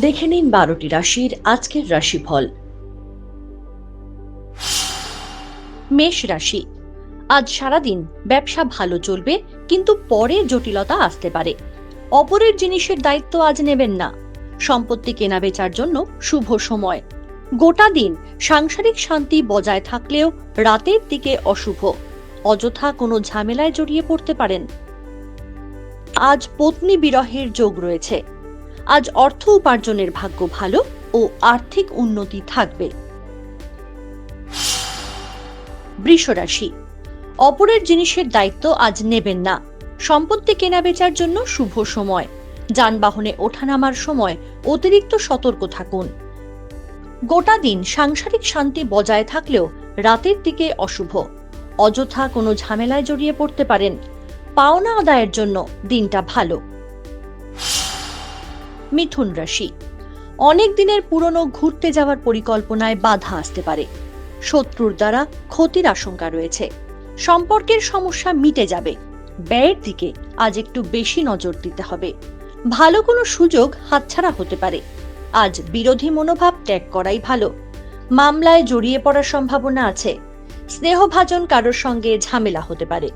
দেখে নিন বারোটি রাশির আজকের রাশিফল। মেষ রাশি। আজ সারাদিন ব্যবসা ভালো চলবে, কিন্তু পরে জটিলতা আসতে পারে। অপরের জিনিসের দায়িত্ব আজ নেবেন না। সম্পত্তি কেনা বেচার জন্য শুভ সময়। গোটা দিন সাংসারিক শান্তি বজায় থাকলেও রাতের দিকে অশুভ। অযথা কোনো ঝামেলায় জড়িয়ে পড়তে পারেন। আজ পত্নী বিরহের যোগ রয়েছে। আজ অর্থ উপার্জনের ভাগ্য ভালো ও আর্থিক উন্নতি থাকবে। বৃষরাশি। অপরের জিনিসের দায়িত্ব আজ নেবেন না। সম্পত্তি কেনা বেচার জন্য শুভ সময়। যানবাহনে ওঠানামার সময় অতিরিক্ত সতর্ক থাকুন। গোটা দিন সাংসারিক শান্তি বজায় থাকলেও রাতের দিকে অশুভ। অযথা কোনো ঝামেলায় জড়িয়ে পড়তে পারেন। পাওনা আদায়ের জন্য দিনটা ভালো। মিথুন রাশি। অনেক দিনের পুরনো ঘুরতে যাওয়ার পরিকল্পনায় বাধা আসতে পারে। শত্রুর দ্বারা ক্ষতির আশঙ্কা রয়েছে। সম্পর্কের সমস্যা মিটে যাবে। ব্যয়ের দিকে আজ একটু বেশি নজর দিতে হবে। ভালো কোনো সুযোগ হাতছাড়া হতে পারে। আজ বিরোধী মনোভাব ত্যাগ করাই ভালো। মামলায় জড়িয়ে পড়ার সম্ভাবনা আছে। স্নেহভাজন কারোর সঙ্গে ঝামেলা হতে পারে।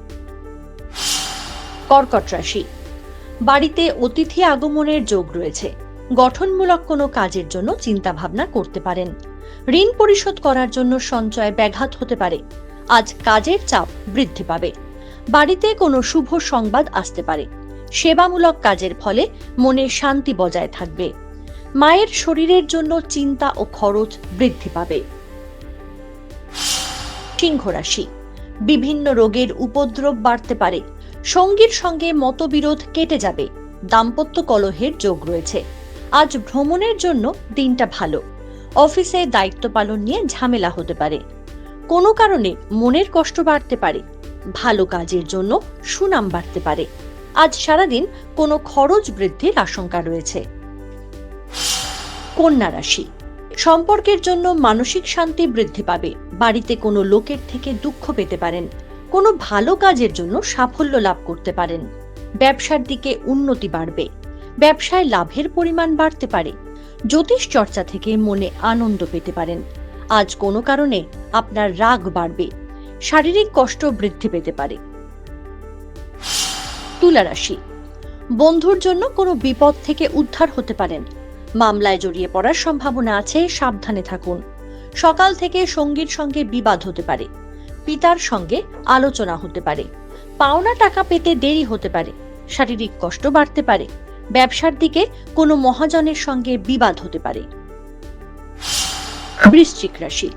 কর্কট রাশি। বাড়িতে অতিথি আগমনের যোগ রয়েছে। গঠনমূলক কোনো কাজের জন্য চিন্তা ভাবনা করতে পারেন। ঋণ পরিশোধ করার জন্য সঞ্চয় ব্যাঘাত হতে পারে। আজ কাজের চাপ বৃদ্ধি পাবে। বাড়িতে কোনো শুভ সংবাদ আসতে পারে। সেবামূলক কাজের ফলে মনে শান্তি বজায় থাকবে। মায়ের শরীরের জন্য চিন্তা ও খরচ বৃদ্ধি পাবে। সিংহ রাশি বিভিন্ন রোগের উপদ্রব বাড়তে পারে। সঙ্গীর সঙ্গে মতবিরোধ কেটে যাবে। দাম্পত্য কলহের যোগ রয়েছে। আজ ভ্রমণের জন্য দিনটা ভালো। অফিসে দায়িত্ব পালন নিয়ে ঝামেলা হতে পারে। কোনো কারণে মনের কষ্ট বাড়তে পারে। ভালো কাজের জন্য সুনাম বাড়তে পারে। আজ সারাদিন কোনো খরচ বৃদ্ধির আশঙ্কা রয়েছে। কন্যা রাশি। সম্পর্কের জন্য মানসিক শান্তি বৃদ্ধি পাবে। বাড়িতে কোনো লোকের থেকে দুঃখ পেতে পারেন। কোনো ভালো কাজের জন্য সাফল্য লাভ করতে পারেন। ব্যবসার দিকে উন্নতি বাড়বে। ব্যবসায় লাভের পরিমাণ বাড়তে পারে। জ্যোতিষ চর্চা থেকে মনে আনন্দ পেতে পারেন। আজ কোনো কারণে আপনার রাগ বাড়বে। শারীরিক কষ্ট বৃদ্ধি পেতে পারে। তুলা রাশি। বন্ধুর জন্য কোনো বিপদ থেকে উদ্ধার হতে পারেন। মামলায় জড়িয়ে পড়ার সম্ভাবনা আছে, সাবধানে থাকুন। সকাল থেকে সঙ্গীর সঙ্গে বিবাদ হতে পারে। পিতার সঙ্গে আলোচনা হতে পারে। পাওনা টাকা পেতে দেরি হতে পারে। শারীরিক কষ্ট বাড়তে পারে। ব্যবসার দিকে কোনো মহাজনের সঙ্গে বিবাদ হতে পারে। বৃশ্চিক রাশি।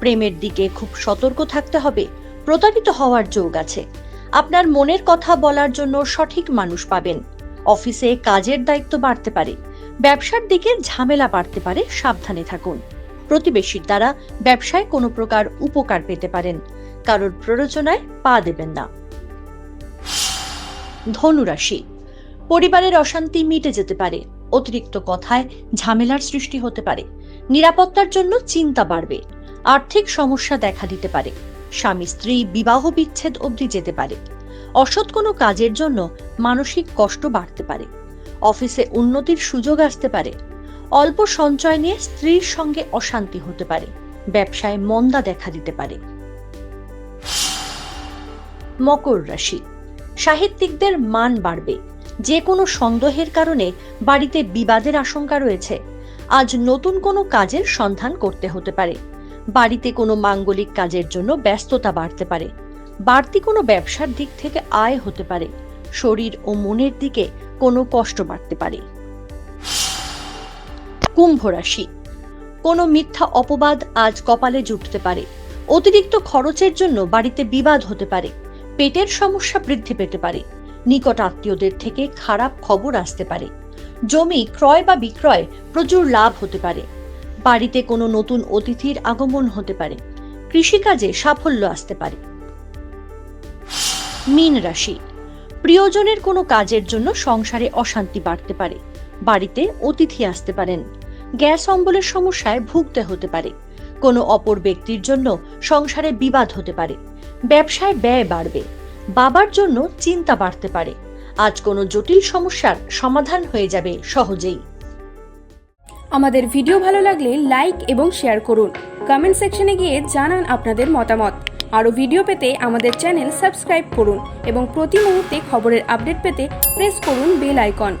প্রেমের দিকে খুব সতর্ক থাকতে হবে। প্রতারিত হওয়ার যোগ আছে। আপনার মনের কথা বলার জন্য সঠিক মানুষ পাবেন। অফিসে কাজের দায়িত্ব বাড়তে পারে। ব্যবসার দিকে ঝামেলা বাড়তে পারে। সাবধানে থাকুন। প্রতিবেশীর দ্বারা ব্যবসায় কোনো প্রকার উপকার পেতে পারেন। কারোর প্ররোচনায় পা দেবেন না। ধনুরাশি। পরিবারের অশান্তি মিটে যেতে পারে। অতিরিক্ত কথায় ঝামেলার সৃষ্টি হতে পারে। নিরাপত্তার জন্য চিন্তা বাড়বে। আর্থিক সমস্যা দেখা দিতে পারে। স্বামী, স্ত্রী, বিবাহ বিচ্ছেদ অবধি যেতে পারে। অসৎ কোনো কাজের জন্য মানসিক কষ্ট বাড়তে পারে। অফিসে উন্নতির সুযোগ আসতে পারে। অল্প সঞ্চয় নিয়ে স্ত্রীর সঙ্গে অশান্তি হতে পারে। ব্যবসায় মন্দা দেখা দিতে পারে। মকর রাশি। সাহিত্যিকদের মান বাড়বে। যে কোনো সন্দেহের কারণে বাড়িতে বিবাদের আশঙ্কা রয়েছে। আজ নতুন কোনো কাজের সন্ধান করতে হতে পারে। বাড়িতে কোনো মাঙ্গলিক কাজের জন্য ব্যস্ততা বাড়তে পারে। বাড়তি কোনো ব্যবসার দিক থেকে আয় হতে পারে। শরীর ও মনের দিকে কোনো কষ্ট বাড়তে পারে। কুম্ভ রাশি। কোনো মিথ্যা অপবাদ আজ কপালে জুটতে পারে। অতিরিক্ত খরচের জন্য বাড়িতে বিবাদ হতে পারে। পেটের সমস্যা বৃদ্ধি পেতে পারে। নিকট আত্মীয়দের থেকে খারাপ খবর আসতে পারে। জমি ক্রয় বা বিক্রয় প্রচুর লাভ হতে পারে। বাড়িতে কোনো নতুন অতিথির আগমন হতে পারে। কৃষিকাজে সাফল্য আসতে পারে। মীন রাশি। প্রিয়জনের কোনো কাজের জন্য সংসারে অশান্তি বাড়তে পারে। বাড়িতে অতিথি আসতে পারেন। গ্যাস অম্বলের সমস্যায় ভুগতে হতে পারে। কোনো অপর ব্যক্তির জন্য সংসারে বিবাদ হতে পারে। ব্যবসায় ব্যয় বাড়বে। বাবার জন্য চিন্তা বাড়তে পারে। আজ কোনো জটিল সমস্যার সমাধান হয়ে যাবে সহজেই। আমাদের ভিডিও ভালো লাগলে লাইক এবং শেয়ার করুন। কমেন্ট সেকশনে গিয়ে জানান আপনাদের মতামত। আরও ভিডিও পেতে আমাদের চ্যানেল সাবস্ক্রাইব করুন এবং প্রতি মুহূর্তে খবরের আপডেট পেতে প্রেস করুন বেল আইকন।